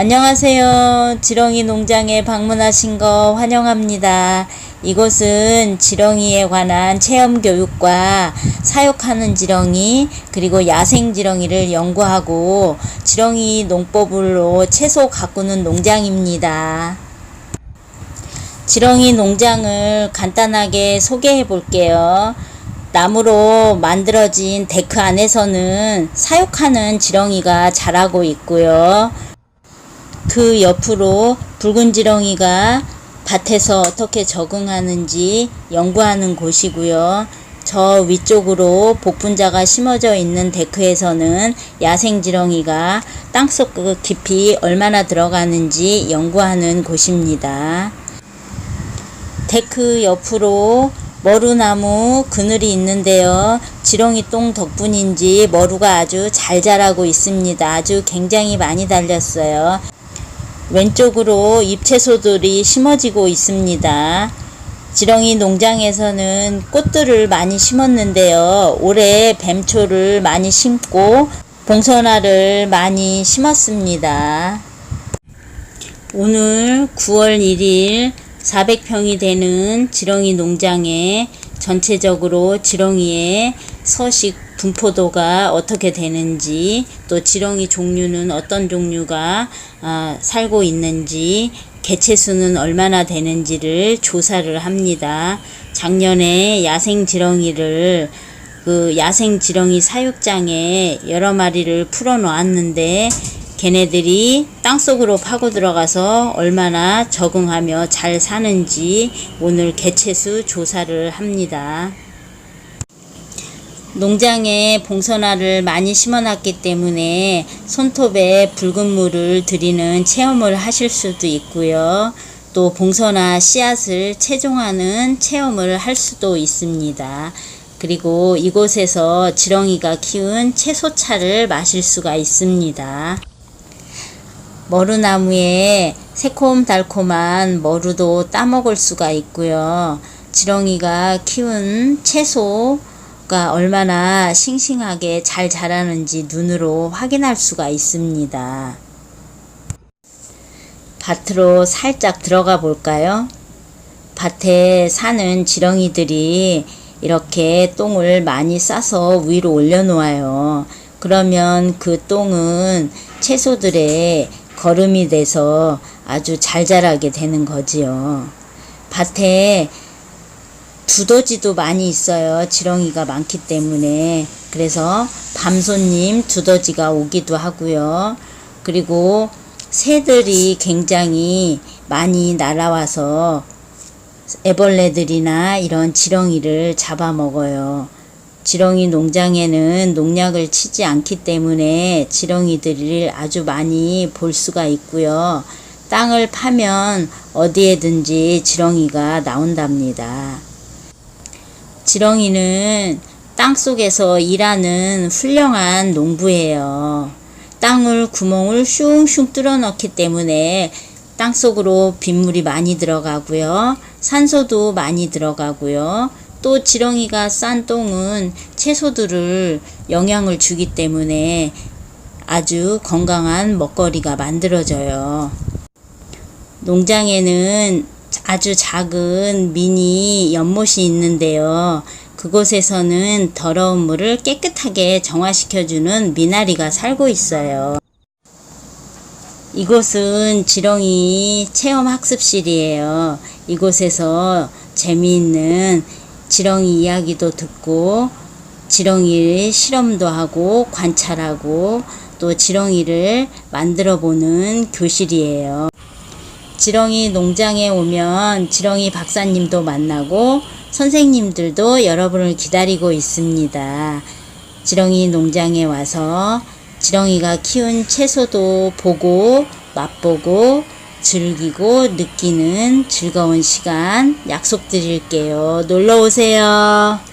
안녕하세요. 지렁이 농장에 방문하신 거 환영합니다. 이곳은 지렁이에 관한 체험 교육과 사육하는 지렁이 그리고 야생 지렁이를 연구하고 지렁이 농법으로 채소 가꾸는 농장입니다. 지렁이 농장을 간단하게 소개해 볼게요. 나무로 만들어진 데크 안에서는 사육하는 지렁이가 자라고 있고요. 그 옆으로 붉은 지렁이가 밭에서 어떻게 적응하는지 연구하는 곳이고요. 저 위쪽으로 복분자가 심어져 있는 데크에서는 야생 지렁이가 땅속 깊이 얼마나 들어가는지 연구하는 곳입니다. 데크 옆으로 머루나무 그늘이 있는데요. 지렁이 똥 덕분인지 머루가 아주 잘 자라고 있습니다. 아주 굉장히 많이 달렸어요. 왼쪽으로 잎채소들이 심어지고 있습니다. 지렁이 농장에서는 꽃들을 많이 심었는데요. 올해 뱀초를 많이 심고 봉선화를 많이 심었습니다. 오늘 9월 1일 400평이 되는 지렁이 농장에 전체적으로 지렁이의 서식 분포도가 어떻게 되는지 또 지렁이 종류는 어떤 종류가 아, 살고 있는지 개체 수는 얼마나 되는지를 조사를 합니다. 작년에 야생 지렁이를 그 야생 지렁이 사육장에 여러 마리를 풀어 놓았는데 걔네들이 땅속으로 파고 들어가서 얼마나 적응하며 잘 사는지 오늘 개체수 조사를 합니다. 농장에 봉선화를 많이 심어놨기 때문에 손톱에 붉은 물을 들이는 체험을 하실 수도 있고요. 또 봉선화 씨앗을 채종하는 체험을 할 수도 있습니다. 그리고 이곳에서 지렁이가 키운 채소차를 마실 수가 있습니다. 머루나무에 새콤달콤한 머루도 따먹을 수가 있고요. 지렁이가 키운 채소 가 얼마나 싱싱하게 잘 자라는지 눈으로 확인할 수가 있습니다. 밭으로 살짝 들어가 볼까요? 밭에 사는 지렁이들이 이렇게 똥을 많이 싸서 위로 올려놓아요. 그러면 그 똥은 채소들의 거름이 돼서 아주 잘 자라게 되는 거지요. 밭에 두더지도 많이 있어요. 지렁이가 많기 때문에. 그래서 밤손님 두더지가 오기도 하고요. 그리고 새들이 굉장히 많이 날아와서 애벌레들이나 이런 지렁이를 잡아먹어요. 지렁이 농장에는 농약을 치지 않기 때문에 지렁이들을 아주 많이 볼 수가 있고요. 땅을 파면 어디에든지 지렁이가 나온답니다. 지렁이는 땅 속에서 일하는 훌륭한 농부예요. 땅을 구멍을 슝슝 뚫어 넣기 때문에 땅 속으로 빗물이 많이 들어가고요. 산소도 많이 들어가고요. 또 지렁이가 싼 똥은 채소들을 영향을 주기 때문에 아주 건강한 먹거리가 만들어져요. 농장에는 아주 작은 미니 연못이 있는데요. 그곳에서는 더러운 물을 깨끗하게 정화시켜주는 미나리가 살고 있어요. 이곳은 지렁이 체험 학습실이에요. 이곳에서 재미있는 지렁이 이야기도 듣고 지렁이 실험도 하고 관찰하고 또 지렁이를 만들어 보는 교실이에요. 지렁이 농장에 오면 지렁이 박사님도 만나고 선생님들도 여러분을 기다리고 있습니다. 지렁이 농장에 와서 지렁이가 키운 채소도 보고 맛보고 즐기고 느끼는 즐거운 시간 약속드릴게요. 놀러 오세요.